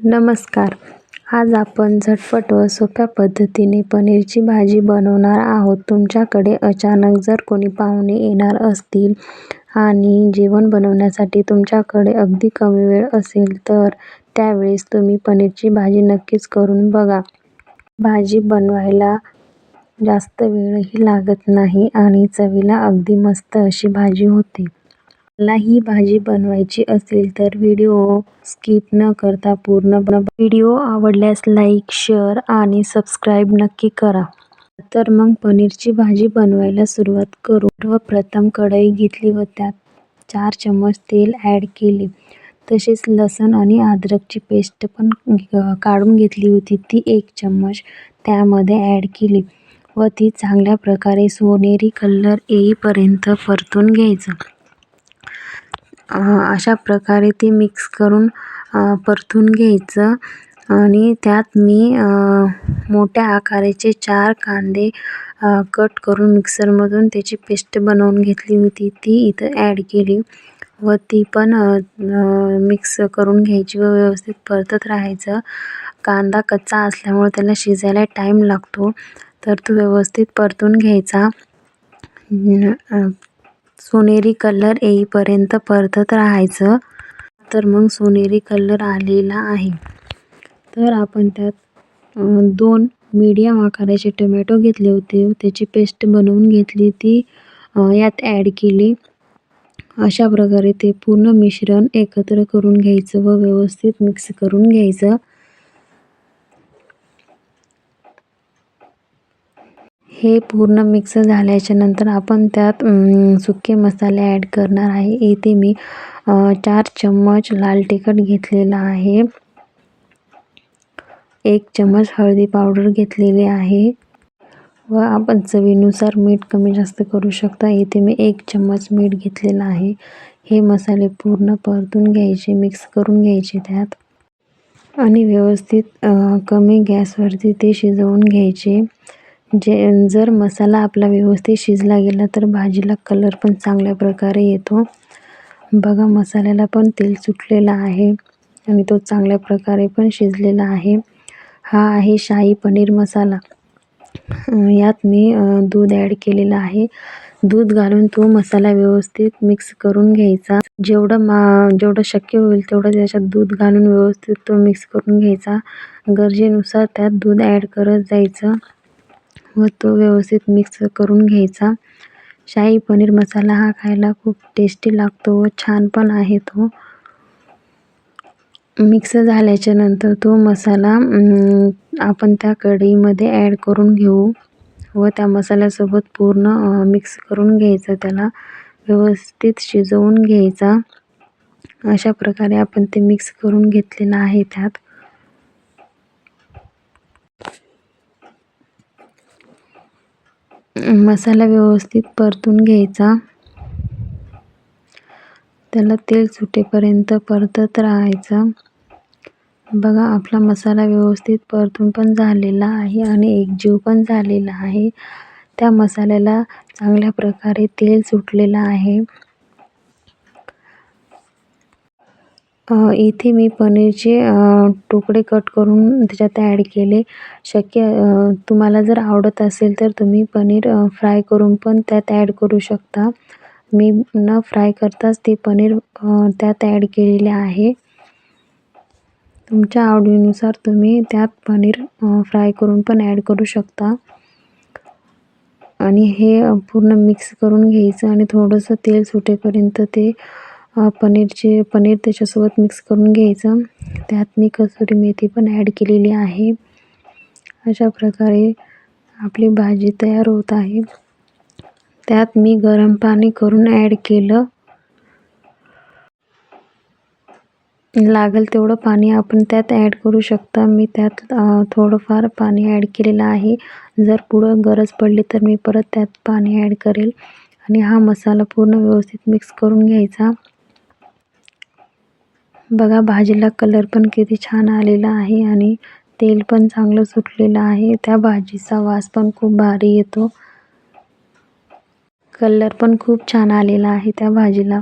नमस्कार. आज आपण झटपट व सोप्या पद्धतीने पनीरची भाजी बनवणार आहोत. तुमच्याकडे अचानक जर कोणी पाहुणे येणार असतील आणि जेवण बनवण्यासाठी तुमच्याकडे अगदी कमी वेळ असेल तर त्यावेळेस तुम्ही पनीरची भाजी नक्कीच करून बघा. भाजी बनवायला जास्त वेळही लागत नाही आणि चवीला अगदी मस्त अशी भाजी होते. मला ही भाजी बनवायची असेल तर व्हिडिओ स्किप न करता पूर्ण व्हिडिओ आवडल्यास लाईक शेअर आणि सबस्क्राईब नक्की करा. तर मग पनीरची भाजी बनवायला सुरुवात करू. सर्वप्रथम कढई घेतली व त्यात चार चम्मच तेल ॲड केले. तसेच लसण आणि अद्रकची पेस्ट पण काढून घेतली होती. ती एक चम्मच त्यामध्ये ॲड केली व ती चांगल्या प्रकारे सोनेरी कलर येईपर्यंत परतून घ्यायचं. अशा प्रकारे ते मिक्स करून परतून घ्यायचं. आणि त्यात मी मोठ्या आकाराचे चार कांदे कट करून मिक्सरमधून त्याची पेस्ट बनवून घेतली होती. ती इथं ॲड केली व ती पण मिक्स करून घ्यायची व व्यवस्थित परतत राहायचं. कांदा कच्चा असल्यामुळे त्याला शिजायला टाईम लागतो तर तो व्यवस्थित परतून घ्यायचा. सोनेरी कलर येईपर्यंत परतत राहायचं. तर मग सोनेरी कलर आलेला आहे. तर आपण त्यात दोन मीडियम आकाराचे टोमॅटो घेतले होते. त्याची पेस्ट बनवून घेतली ती यात ॲड केली. अशा प्रकारे ते पूर्ण मिश्रण एकत्र करून घ्यायचं व व्यवस्थित मिक्स करून घ्यायचं. हे पूर्ण मिक्स झाल्याच्यानंतर आपण त्यात सुके मसाले ॲड करणार आहे. इथे मी चार चम्मच लाल तिखट घेतलेला आहे. एक चम्मच हळदी पावडर घेतलेली आहे. व आपण चवीनुसार मीठ कमी जास्त करू शकता. इथे मी एक चम्मच मीठ घेतलेलं आहे. हे मसाले पूर्ण परतून घ्यायचे मिक्स करून घ्यायचे त्यात. आणि व्यवस्थित कमी गॅसवरती ते शिजवून घ्यायचे. जे जर मसाला आपला व्यवस्थित शिजला गेला तर भाजीला कलर पण चांगल्या प्रकारे येतो. बघा मसाल्याला पण तेल सुटलेलं आहे आणि तो चांगल्या प्रकारे पण शिजलेला आहे. हा आहे शाही पनीर मसाला. यात मी दूध ॲड केलेलं आहे. दूध घालून तो मसाला व्यवस्थित मिक्स करून घ्यायचा. जेवढं मा जेवढं शक्य होईल तेवढं त्याच्यात दूध घालून व्यवस्थित तो मिक्स करून घ्यायचा. गरजेनुसार त्यात दूध ॲड करत जायचं. व तो व्यवस्थित मिक्स करून घ्यायचा. शाही पनीर मसाला हा खायला खूप टेस्टी लागतो व छान पण आहे तो. मिक्स झाल्याच्यानंतर तो मसाला आपण त्या कढईमध्ये ॲड करून घेऊ व त्या मसाल्यासोबत पूर्ण मिक्स करून घ्यायचं. त्याला व्यवस्थित शिजवून घ्यायचा. अशा प्रकारे आपण ते मिक्स करून घेतलेलं आहे त्यात. मसाला व्यवस्थित परतून घ्यायचा. त्याला तेल सुटेपर्यंत परतत राहायचं. बघा आपला मसाला व्यवस्थित परतून पण झालेला आहे आणि एकजीव पण झालेला आहे. त्या मसाल्याला चांगल्या प्रकारे तेल सुटलेलं आहे. इथे मी पनीरचे तुकडे कट करून त्याच्यात ॲड केले. शक्य तुम्हाला जर आवडत असेल तर तुम्ही पनीर फ्राय करून पण त्यात ॲड करू शकता. मी न फ्राय करताच ते पनीर त्यात ॲड केलेले आहे. तुमच्या आवडीनुसार तुम्ही त्यात पनीर फ्राय करून पण ॲड करू शकता. आणि हे पूर्ण मिक्स करून घ्यायचं आणि थोडंसं तेल सुटेपर्यंत ते पनीरचे पनीर त्याच्यासोबत मिक्स करून घ्यायचं. त्यात मी कसुरी मेथी पण ॲड केलेली आहे. अशा प्रकारे आपली भाजी तयार होत आहे. त्यात मी गरम पाणी करून ॲड केलं. लागेल तेवढं पाणी आपण त्यात ॲड करू शकता. मी त्यात थोडंफार पाणी ॲड केलेलं आहे. जर पुढं गरज पडली तर मी परत त्यात पाणी ॲड करेल. आणि हा मसाला पूर्ण व्यवस्थित मिक्स करून घ्यायचा. बघा भाजीला कलर पण किती छान आलेला आहे आणि तेल पण चांगलं सुटलेलं आहे. त्या भाजीचा वास पण खूप भारी येतो. कलर पण खूप छान आलेला आहे त्या भाजीला.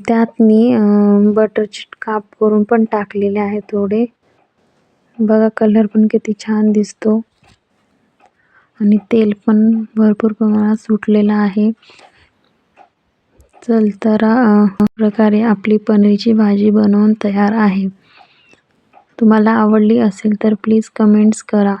त्यात मी बटरची काप करून पण टाकलेले आहे थोडे. बघा कलर पण किती छान दिसतो. आणि तेल पण भरपूर प्रमाणात सुटलेलं आहे. चल तर प्रकारे आपली पनीरची भाजी बनवून तयार आहे. तुम्हाला आवडली असेल तर प्लीज कमेंट्स करा.